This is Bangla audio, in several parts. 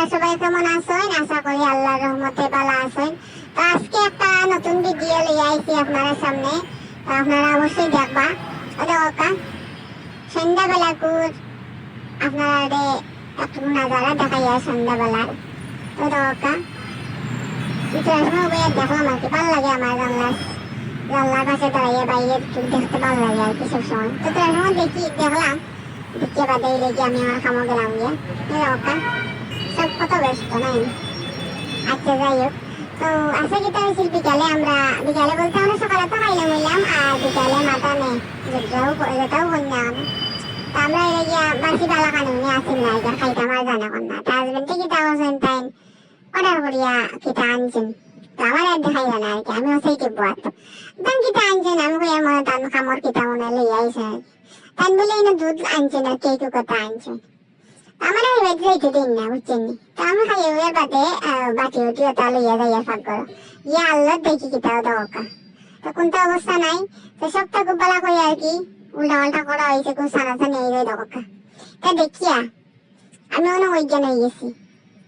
আপনারা সবাই কেমন আছেন? আশা করি আল্লাহর রহমতে ভালো আছেন। তো আজকে একটা নতুন ভিডিও লিয়ে আইছি আপনাদের সামনে। তো আপনারা অবশ্যই দেখবা। ওটা ওকা? সন্ধ্যাবেলা কুর আপনারা একটু নাজারা দেখাইয়া সন্ধ্যাবেলার। ওটা ওকা? ইতিহাস বইয়ে দেখলাম আর কি। ভালো লাগে আমার জানলার জানলার পাশে দাঁড়িয়ে বাইরে দেখতে ভালো লাগে আর কি সবসময়। তো তো এখন দেখি, দেখলাম। দেখে বাদে লেগে আমি আমার খামো গেলাম গিয়ে। ওকা? সব কত ব্যস্ত, নাই? আচ্ছা যাই হোক। তো আজকে কি তো হয়েছিল বিকালে আমরা, বিকালে বলতে আমরা সকালে তো খাইলাম হইলাম আর বিকালে মাথা নেই যেটাও যেটাও কন্যা তো আমরা এলে গিয়া বাসি বালা কানুন নিয়ে আসিম না এটা খাইতাম আর জানা কন্যা তো হাজবেন্ডে কিতা করছেন তাই অর্ডার করিয়া কিতা আনছেন। তো আমার আর দেখাই না আর কি, আমিও সেই টিপবো আর তান কিতা আনছেন, আমি কইয়া মনে তান কামর কিতা মনে লইয়া আইসে তান বলে দুধ আনছেন আর কেক কথা আনছেন আমার আর যাইতে দিন না, বুঝছেন তো আমি খাই ওয়ার বাদে বাকি উঠি ওটা লইয়া যাইয়া ফাঁক করো। ইয়া আল্লাহ, দেখি কিতাও দরকার তো কোনটা অবস্থা নাই। তো সবটা খুব ভালো করে আর কি? উল্টা পাল্টা করা হয়েছে খুব সানা সানি এই রই দরকার তা দেখিয়া, আমি অনেক অজ্ঞান হয়ে গেছি।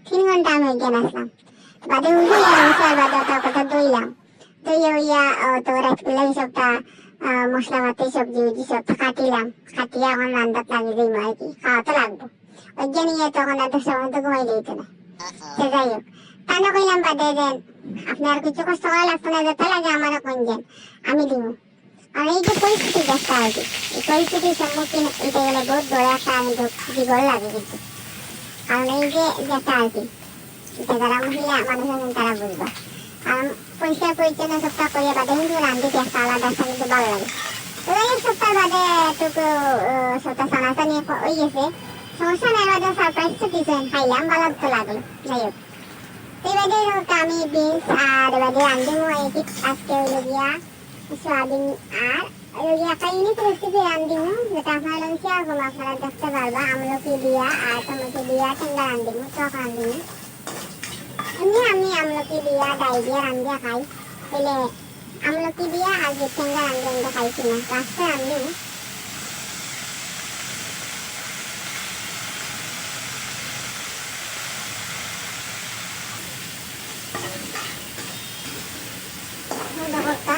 তিন ঘণ্টা আমি অজ্ঞান আসলাম। বাদে উঠে আর বাদে ওটা কথা দইলাম দইয়া হইয়া তো রাতবেলা সবটা মশলা পাতি, সবজি উবজি সব কাটিলাম কাটিয়ে এখন রান্নাত লাগিয়ে দিই আর কি খাওয়া তো লাগবো অজ্ঞান ইয়ে তখন এত সময় তো ঘুমাই দিত না। সে যাই হোক তাহলে কইলাম বাদে যে আপনার কিছু কষ্ট করা লাগতো না, যেতে লাগে আমারও কোনজন আমি দিব। আর এই যে পরিস্থিতি দেখতে আর কি এই পরিস্থিতির সম্মুখীন এটা গেলে বহুত বড় একটা আমি বিগল লাগে কিন্তু। কারণ এই যে যেটা আর কি যারা মহিলা, মানুষ তারা বুঝবে। কারণ পরিষ্কার পরিচ্ছন্ন সবটা করিয়া বাদে কিন্তু রান্ধিতে একটা আলাদা একটা কিন্তু ভালো লাগে। তো সপ্তাহ বাদে একটু সপ্তাহ সানাসানি হয়ে গেছে। সমস্যা নাই বাদে সারপ্রাইজ তো দিছেন খাইলাম ভালো তো লাগল যাই হোক। এবারে আমি বিনস আর এবারে রান্ধিমু আজকে হইল গিয়া সোয়াবিন আর আপনারা দেখতে পারবা, আমলকি দিয়া আর টমেটো দিয়া টেঙ্গা রান্ধিমু টক রান্ধিমু এমনি আমি আমলকি দিয়া ডাই দিয়া রান্ধিয়া খাই। তাহলে আমলকি দিয়া আর যে টেঙ্গা রান্ধিয়া খাইছি না? লাস্টে রান্ধিমু ব্যাপারটা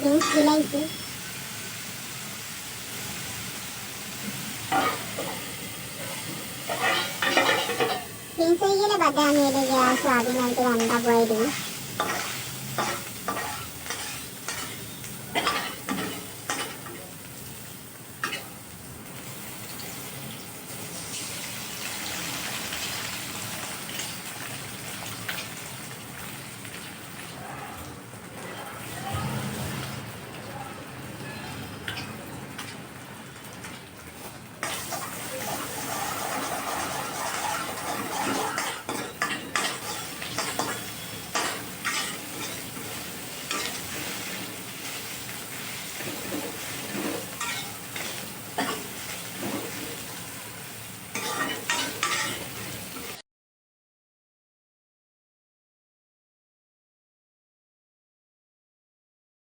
জিনিস হয়ে গেলে বাদে আমি এটা গিয়ে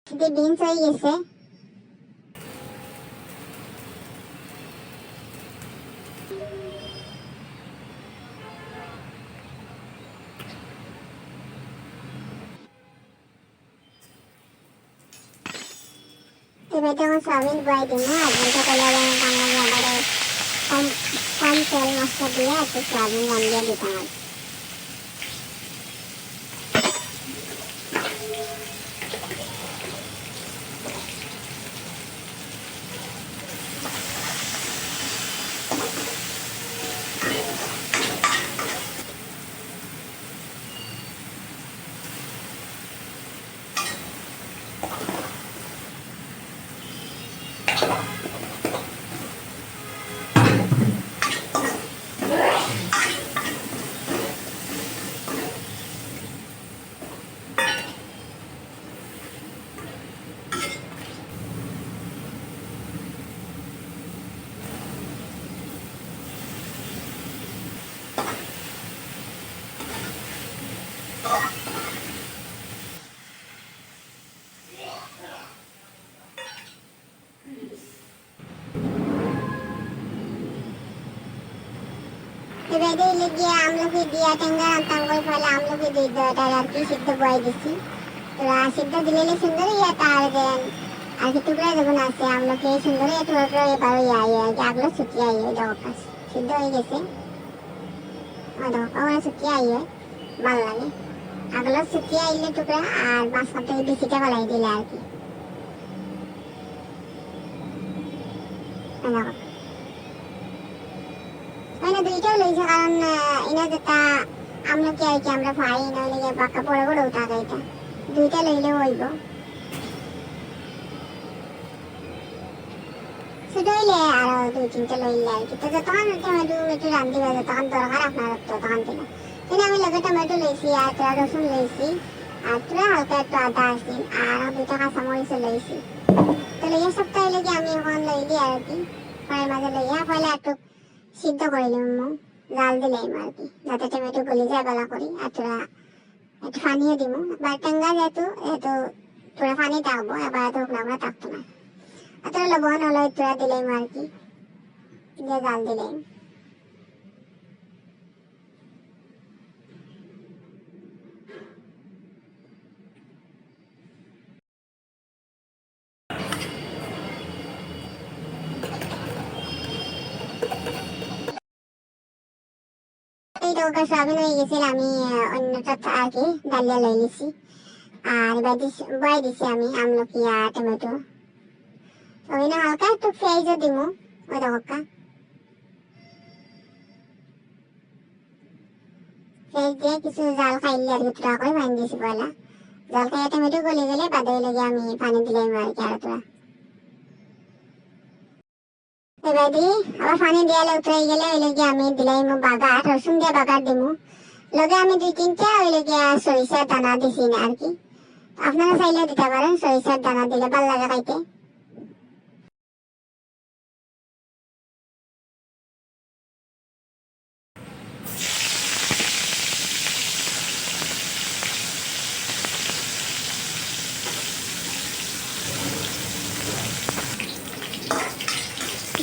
সোয়াবিন আর কি এবার যখন সয়াবিন বয়ে দিব হাজবেন্ডকে কলে বাংলা এবারে কম কম তেল মশলা দিয়ে একটু সয়াবিন রান্ধিয়ে দিতে হবে বেদে লিখে আমলকি দিয়া ট্যাঙ্গা রান্তাম করে ফলে আমলকি দিয়ে দেওয়াটা আর কি সিদ্ধ বয়ে দিছি। তো সিদ্ধ দিলে সুন্দর ইয়া তার দেন। আর কি টুকরা যখন আছে, আমলকি সুন্দর ইয়া টুকরা এবার ইয়া ইয়া আগলো ছুটিয়া ইয়ে দরকার সিদ্ধ হয়ে গেছে। ও দেখো ছুটি আই ভালো লাগে। আগলো ছুটি আইলে টুকরা আর মাঝখান থেকে বিচিটা ফেলাই দিলে আর কি। দুইটাও লইছে কারণ এনে যেটা আমরা কি আর কি আমরা নইলে গিয়ে বাক্কা পড়ে পড়েও টাকা এটা। দুইটা লইলে হইব। শুধু আরও দুই তিনটা লইলে আর কি তো যতক্ষণ টমেটো একটু রান্ধিবা যতক্ষণ দরকার আপনার ততক্ষণ থেকে কিন্তু আমি লগে টমেটো লইছি আর তোরা রসুন লইছি আর তোরা হালকা একটু আদা আসি আর দুইটা কাঁচামরিচ লইছি তো লইয়া সপ্তাহে লেগে আমি এখন লইলি আর কি পরের মাঝে লইয়া পয়লা একটু সিদ্ধ করে নিলাম জাল দিলাম আর কি যাতে টমেটো গলি যায় বেলা করি আর তোরা একটু পানিও দিব এবার টেঙ্গা যেহেতু এত তোরা পানি থাকব এবার এত আমরা থাকতো না তোরা লবণ হলো তোরা দিলাম আর কি। এই তো সয়াবিন হয়ে গেছিল আমি অন্যটা আর কি, ডালিয়া লই নিছি। আর বয় দিছি আমি, আমলকি আর টমেটো। ওই না হালকা, একটু পেঁয়াজও দিব ওই দেখো পেঁয়াজ দিয়ে কিছু জাল খাইলে আর কি, তোরা করে পানি দিছি পয়লা জাল খাইয়ে টমেটো গলে আমি পানি দিলাম আর কি আর তোরা। এবার আবার পানি দেওয়ালে উতরে গেলে ওই লেগে আমি দিলাম বাগার, রসুন দিয়ে বাগার দিমু। লগে আমি দুই তিনটা ওই লেগে সরিষার দানা দিছি আর কি। আপনারা চাইলে দিতে পারেন সরিষার দানা দিলে ভালো লাগে খাইতে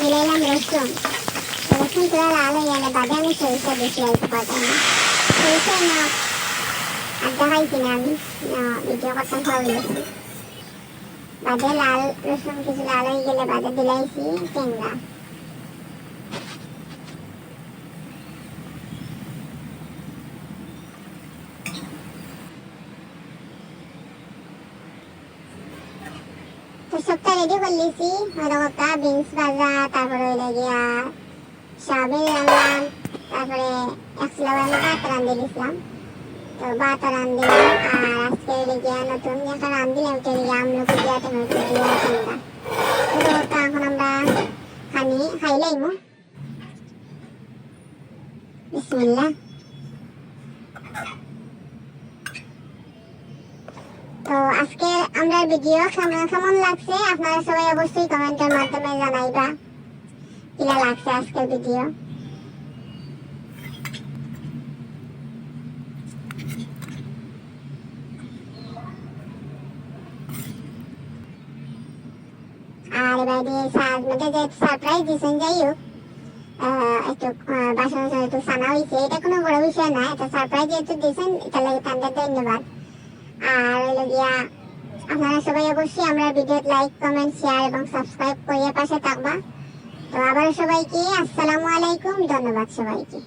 দিলাম রসুন রসুন তোলার আলো গেলে বাদে আমি সরিষা বেশি অল্প কথা না সরিষা না আড্ডা হয় কিনা আমি? ভিডিও করতাম খাওয়া গেছি বাদে লাল রসুন, কিছু লাল হয়ে গেলে বাদে দিলাইছি টেঙ্গা তো সবটা রেডি করে লিছি হরকতা বিনস ভাজা, তারপরে হইলে গিয়া সয়াবিন রান্নাম তারপরে একশো আমি ভাত রান্ধি দিছিলাম। তো ভাত রান্ধিলাম আর আজকে হইলে গিয়া নতুন একটা রান্ধিলাম হইলে গিয়া আমলকি দিয়া, টমেটো দিয়া ঠান্ডা হরকতা এখন আমরা খানি খাইলাইমু বিসমিল্লাহ তো আজকে আমরা ভিডিও কেমন কেমন লাগছে? আপনারা সবাই অবশ্যই কমেন্টের মাধ্যমে জানাইবা। কিলা লাগছে আজকের ভিডিও? আর এবার দিয়ে মধ্যে যে সারপ্রাইজ দিয়েছেন যাই হোক একটু বাসন একটু সানা হয়েছে এটা কোনো বড় বিষয় না, এটা সারপ্রাইজ যেহেতু দিয়েছেন এটা লাগে তাদের ধন্যবাদ। আর হইল গিয়া আপনারা সবাই অবশ্যই আমরা ভিডিও লাইক কমেন্ট শেয়ার এবং সাবস্ক্রাইব করিয়ে পাশে থাকবা। তো আবার সবাইকে আসসালামু আলাইকুম, ধন্যবাদ সবাইকে।